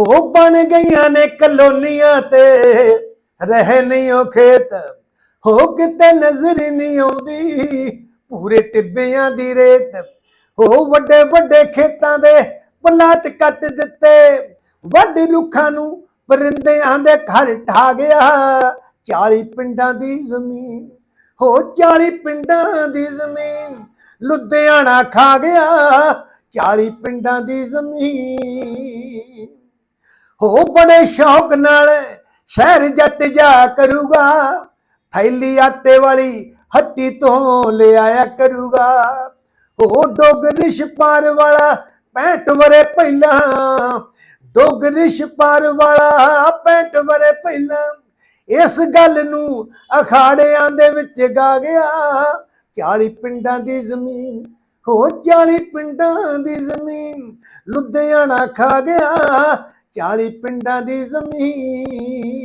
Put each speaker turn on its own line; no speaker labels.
ਹੋ ਬਣ ਗਈਆਂ ਨੇ ਕਲੋਨੀਆਂ ਤੇ, ਰਹੇ ਨਹੀਂ ਉਹ ਖੇਤ। ਹੋ ਕਿਤੇ ਨਜ਼ਰ ਹੀ ਨਹੀਂ ਆਉਂਦੀ, ਪੂਰੇ ਟਿੱਬਿਆਂ ਦੀ ਰੇਤ। ਹੋ ਵੱਡੇ ਵੱਡੇ ਖੇਤਾਂ ਦੇ ਪਲਾਟ ਕੱਟ ਦਿੱਤੇ। ਵੱਡੇ ਰੁੱਖਾਂ ਨੂੰ ਪਰਿੰਦਿਆਂ ਦੇ ਘਰ ਢਾ ਗਿਆ। 40 ਪਿੰਡਾਂ ਦੀ ਜ਼ਮੀਨ, ਹੋ 40 ਪਿੰਡਾਂ ਦੀ ਜ਼ਮੀਨ ਲੁਧਿਆਣਾ ਖਾ ਗਿਆ। 40 ਪਿੰਡਾਂ ਦੀ ਜ਼ਮੀਨ ਹੋ ਬੜੇ ਸ਼ੌਕ ਨਾਲ ਸ਼ਹਿਰ ਜੱਟ ਜਾ ਕਰੂਗਾ, ਥੈਲੀ ਆਟੇ ਵਾਲੀ ਹੱਟੀ ਤੋਂ ਲਿਆਇਆ ਕਰੂਗਾ। ਉਹ ਡੋਗਰਿਸ਼ ਪਾਰ ਵਾਲਾ 65 ਵਰੇ ਪਹਿਲਾਂ ਡੋਗਰਿਸ਼ ਪਾਰ ਵਾਲਾ 65 ਵਰੇ ਪਹਿਲਾਂ। ਇਸ ਗੱਲ ਨੂੰ ਅਖਾੜਿਆਂ ਦੇ ਵਿੱਚ ਗਾ ਗਿਆ 40 ਪਿੰਡਾਂ ਦੀ ਜ਼ਮੀਨ, ਹੋ 40 ਪਿੰਡਾਂ ਦੀ ਜ਼ਮੀਨ ਲੁਧਿਆਣਾ ਖਾ ਗਿਆ। 40 ਪਿੰਡਾਂ ਦੀ ਜ਼ਮੀਨ।